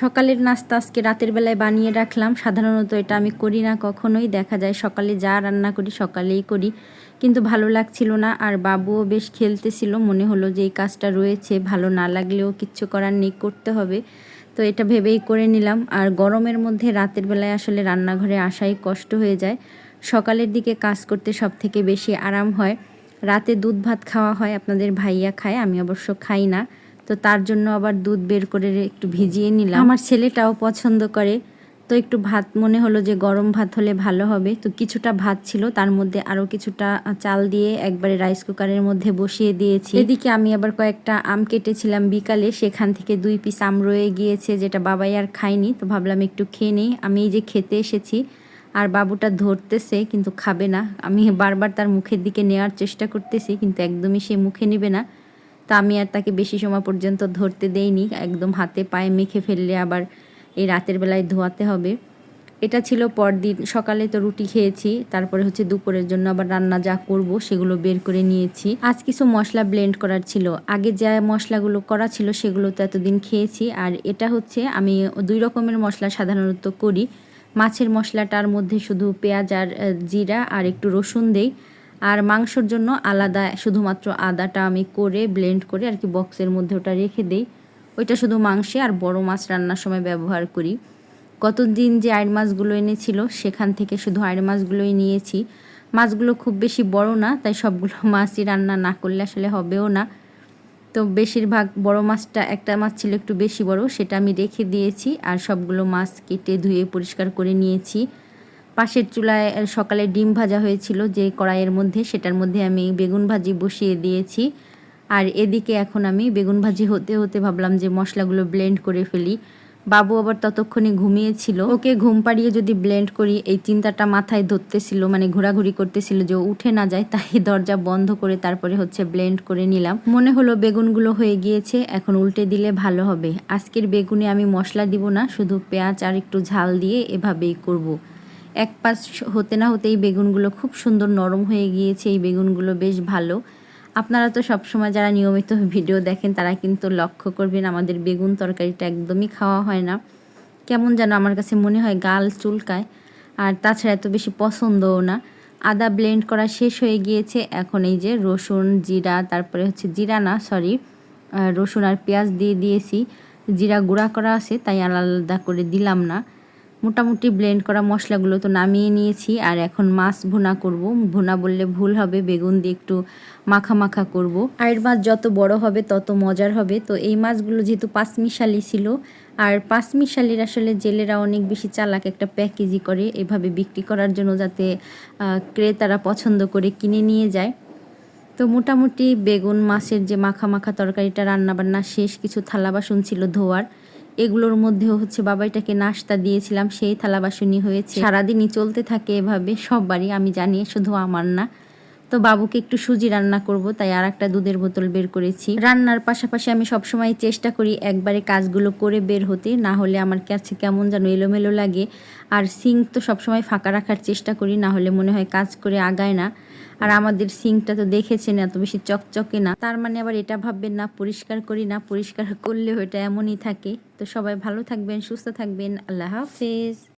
সকালের নাস্তা আজকে রাতের বেলায় বানিয়ে রাখলাম। সাধারণত এটা আমি করি না, কখনোই। দেখা যায় সকালে যা রান্না করি সকালেই করি। কিন্তু ভালো লাগছিল না, আর বাবুও বেশ খেলতেছিল। মনে হলো যে এই কাজটা রয়েছে, ভালো না লাগলেও কিচ্ছু করার নেই, করতে হবে। তো এটা ভেবেই করে নিলাম। আর গরমের মধ্যে রাতের বেলায় আসলে রান্নাঘরে আসাই কষ্ট হয়ে যায়। সকালের দিকে কাজ করতে সব থেকে বেশি আরাম হয়। রাতে দুধ ভাত খাওয়া হয়, আপনাদের ভাইয়া খায়, আমি অবশ্য খাই না। তো তার জন্য আবার দুধ বের করে একটু ভিজিয়ে নিলাম। আমার ছেলেটাও পছন্দ করে। তো একটু ভাত মনে হলো যে গরম ভাত হলে ভালো হবে। তো কিছুটা ভাত ছিল, তার মধ্যে আরও কিছুটা চাল দিয়ে একবারে রাইস কুকারের মধ্যে বসিয়ে দিয়েছি। এদিকে আমি আবার কয়েকটা আম কেটেছিলাম বিকালে। সেখান থেকে দুই পিস আম রয়ে গিয়েছে যেটা বাবাই আর খায়নি। তো ভাবলাম একটু খেয়ে নিই। আমি এই যে খেতে এসেছি, আর বাবুটা ধরতেছে কিন্তু খাবে না। আমি বারবার তার মুখের দিকে নেওয়ার চেষ্টা করতেছি, কিন্তু একদমই সে মুখে নেবে না। তা আমি আর তাকে বেশি সময় পর্যন্ত ধরতে দেইনি একদম হাতে পায়ে মেখে ফেললে আবার এই রাতের বেলায় ধোয়াতে হবে। এটা ছিল পরদিন। সকালে তো রুটি খেয়েছি। তারপরে হচ্ছে দুপুরের জন্য আবার রান্না যা করব সেগুলো বের করে নিয়েছি। আজ কিছু মশলা ব্লেন্ড করার ছিল। আগে যা মশলাগুলো করা ছিল সেগুলো তো এতদিন খেয়েছি। আর এটা হচ্ছে আমি দুই রকমের মশলা সাধারণত করি। মাছের মশলাটার মধ্যে শুধু পেঁয়াজ আর জিরা আর একটু রসুন দেই। আর মাংসর জন্য আলাদা শুধুমাত্র আদাটা আমি করে ব্লেন্ড করে আর কি বক্সের মধ্যে ওটা রেখে দেই। ওইটা শুধু মাংসে আর বড় মাছ রান্নার সময় ব্যবহার করি। গতদিন যে আইড় মাছগুলো এনেছিল সেখান থেকে শুধু আইড় মাছগুলোই নিয়েছি। মাছগুলো খুব বেশি বড় না, তাই সবগুলো মাছই রান্না না করলে আসলে হবেও না। তো বেশিরভাগ বড় মাছটা, একটা মাছ ছিল একটু বেশি বড়, সেটা আমি রেখে দিয়েছি আর সবগুলো মাছ কেটে ধুয়ে পরিষ্কার করে নিয়েছি। পাশের চুলায় সকালে ডিম ভাজা হয়েছিল যে কড়াইয়ের মধ্যে, সেটার মধ্যে আমি বেগুন ভাজি বসিয়ে দিয়েছি। আর এদিকে এখন আমি বেগুন ভাজি হতে হতে ভাবলাম যে মশলাগুলো ব্লেন্ড করে ফেলি। বাবু আবার ততক্ষণে ঘুমিয়েছিল। ওকে ঘুম পাড়িয়ে যদি ব্লেন্ড করি, এই চিন্তাটা মাথায় ধরতেছিল মানে ঘোরাঘুরি করতেছিল যে উঠে না যায়, তাই দরজা বন্ধ করে তারপরে হচ্ছে ব্লেন্ড করে নিলাম। মনে হলো বেগুনগুলো হয়ে গিয়েছে, এখন উল্টে দিলে ভালো হবে। আজকের বেগুনে আমি মশলা দিব না, শুধু পেঁয়াজ আর একটু ঝাল দিয়ে এভাবেই করব। এক পাশ হতে না হতেই বেগুনগুলো খুব সুন্দর নরম হয়ে গিয়েছে, এই বেগুনগুলো বেশ ভালো। আপনারা তো সবসময় যারা নিয়মিত ভিডিও দেখেন, তারা কিন্তু লক্ষ্য করবেন আমাদের বেগুন তরকারিটা একদমই খাওয়া হয় না। কেমন যেন আমার কাছে মনে হয় গাল চুলকায়, আর তাছাড়া এত বেশি পছন্দও না। আদা ব্লেন্ড করা শেষ হয়ে গিয়েছে, এখন এই যে রসুন, জিরা, তারপরে হচ্ছে জিরা না, সরি রসুন আর পেঁয়াজ দিয়ে দিয়েছি। জিরা গুঁড়া করা আছে, তাই আলাদা করে দিলাম না। মোটামুটি ব্লেন্ড করা মশলাগুলো তো নামিয়ে নিয়েছি, আর এখন মাছ ভুনা করব। ভুনা বললে ভুল হবে, বেগুন দিয়ে একটু মাখা মাখা করব। আয়ের মাছ যত বড় হবে, তত মজার হবে। তো এই মাছগুলো যেহেতু পাঁচমিশালি ছিল, আর পাঁচমিশালির আসলে জেলেরা অনেক বেশি চালাক একটা প্যাকেজি করে, এভাবে বিক্রি করার জন্য যাতে ক্রেতারা পছন্দ করে কিনে নিয়ে যায়। তো মোটামুটি বেগুন মাছের যে মাখা মাখা তরকারিটা রান্নাবান্না শেষ, কিছু থালা বাসন ছিল ধোয়ার। এগুলোর মধ্যেও হচ্ছে বাবাইটাকে নাস্তা দিয়েছিলাম, সেই থালা বাসনই হয়েছে। সারাদিনই চলতে থাকে এভাবে সব বাড়ি আমি জানি, শুধু আমার না। তো বাবুকে একটু সুজি রান্না করব, তাই আর একটা দুধের বোতল বের করেছি। রান্নার পাশাপাশি আমি সবসময় চেষ্টা করি একবারে কাজগুলো করে বের হতে, না হলে আমার কাছে কেমন যেন এলোমেলো লাগে। আর সিঙ্ক তো সবসময় ফাঁকা রাখার চেষ্টা করি, না হলে মনে হয় কাজ করে আগায় না। আর আমাদের সিঙ্কটা তো দেখেছেন, এত বেশি চকচকে না। তার মানে আবার এটা ভাববেন না, পরিষ্কার করি না, পরিষ্কার করলেও এটা এমনই থাকে। তো সবাই ভালো থাকবেন, সুস্থ থাকবেন, আল্লাহ হাফেজ।